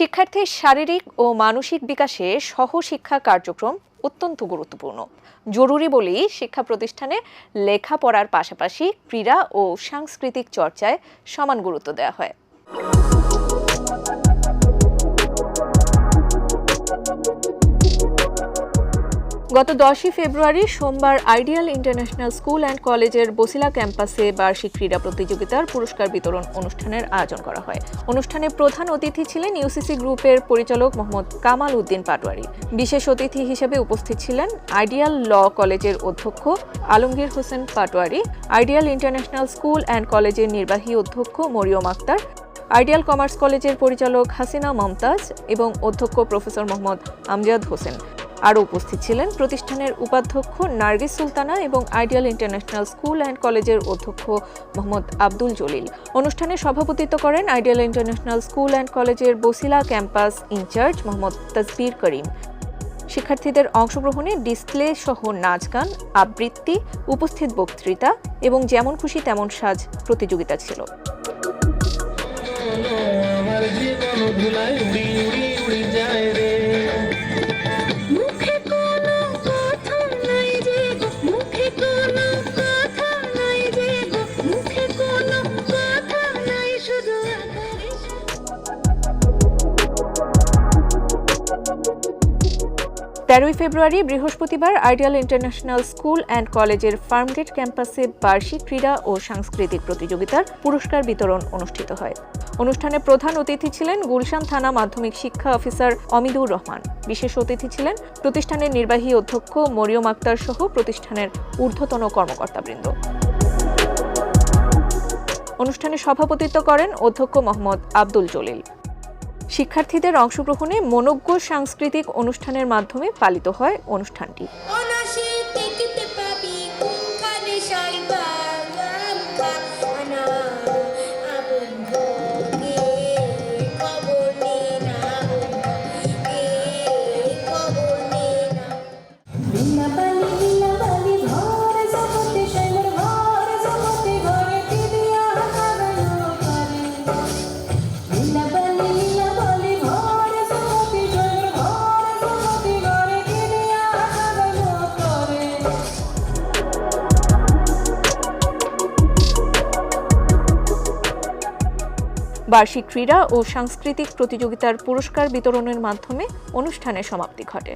শিক্ষার্থীর শারীরিক ও মানসিক বিকাশে সহশিক্ষা কার্যক্রম অত্যন্ত গুরুত্বপূর্ণ। জরুরি বলেই শিক্ষা প্রতিষ্ঠানে লেখাপড়ার পাশাপাশি ক্রীড়া ও সাংস্কৃতিক চর্চায় সমান গুরুত্ব দেওয়া হয়। গত দশই ফেব্রুয়ারি সোমবার আইডিয়াল ইন্টারন্যাশনাল স্কুল অ্যান্ড কলেজের বসিলা ক্যাম্পাসে বার্ষিক ক্রীড়া প্রতিযোগিতার পুরস্কার বিতরণ অনুষ্ঠানের আয়োজন করা হয়। অনুষ্ঠানে প্রধান অতিথি ছিলেন ইউসিসি গ্রুপের পরিচালক মোহাম্মদ কামাল উদ্দিন পাটোয়ারি। বিশেষ অতিথি হিসেবে উপস্থিত ছিলেন আইডিয়াল ল কলেজের অধ্যক্ষ Alamgir Hossain Patwari, ideal international school and কলেজের নির্বাহী অধ্যক্ষ মরিয়ম আক্তার, আইডিয়াল কমার্স কলেজের পরিচালক হাসিনা মমতাজ এবং অধ্যক্ষ প্রফেসর মোহাম্মদ আমজাদ হোসেন। আরও উপস্থিত ছিলেন প্রতিষ্ঠানের উপাধ্যক্ষ নার্গিস সুলতানা এবং আইডিয়াল ইন্টারন্যাশনাল স্কুল অ্যান্ড কলেজের অধ্যক্ষ মোহাম্মদ আব্দুল জলিল। অনুষ্ঠানে সভাপতিত্ব করেন আইডিয়াল ইন্টারন্যাশনাল স্কুল অ্যান্ড কলেজের বসিলা ক্যাম্পাস ইনচার্জ মোহাম্মদ তাসবির করিম। শিক্ষার্থীদের অংশগ্রহণে ডিসপ্লে সহ নাচ গান, আবৃত্তি, উপস্থিত বক্তৃতা এবং যেমন খুশি তেমন সাজ প্রতিযোগিতা ছিল। তেরোই ফেব্রুয়ারি বৃহস্পতিবার আইডিয়াল ইন্টারন্যাশনাল স্কুল অ্যান্ড কলেজের ফার্মগেট ক্যাম্পাসে বার্ষিক ক্রীড়া ও সাংস্কৃতিক প্রতিযোগিতার পুরস্কার বিতরণ অনুষ্ঠিত হয়। অনুষ্ঠানে প্রধান অতিথি ছিলেন গুলশান থানা মাধ্যমিক শিক্ষা অফিসার অমিদুর রহমান। বিশেষ অতিথি ছিলেন প্রতিষ্ঠানের নির্বাহী অধ্যক্ষ মরিয়ম আক্তার সহ প্রতিষ্ঠানের ঊর্ধ্বতন কর্মকর্তাবৃন্দ। অনুষ্ঠানে সভাপতিত্ব করেন অধ্যক্ষ মোহাম্মদ আব্দুল জলিল। শিক্ষার্থীদের অংশগ্রহণে মনোজ্ঞ সাংস্কৃতিক অনুষ্ঠানের মাধ্যমে পালিত হয় অনুষ্ঠানটি। বার্ষিক ক্রীড়া ও সাংস্কৃতিক প্রতিযোগিতার পুরস্কার বিতরণের মাধ্যমে অনুষ্ঠানের সমাপ্তি ঘটে।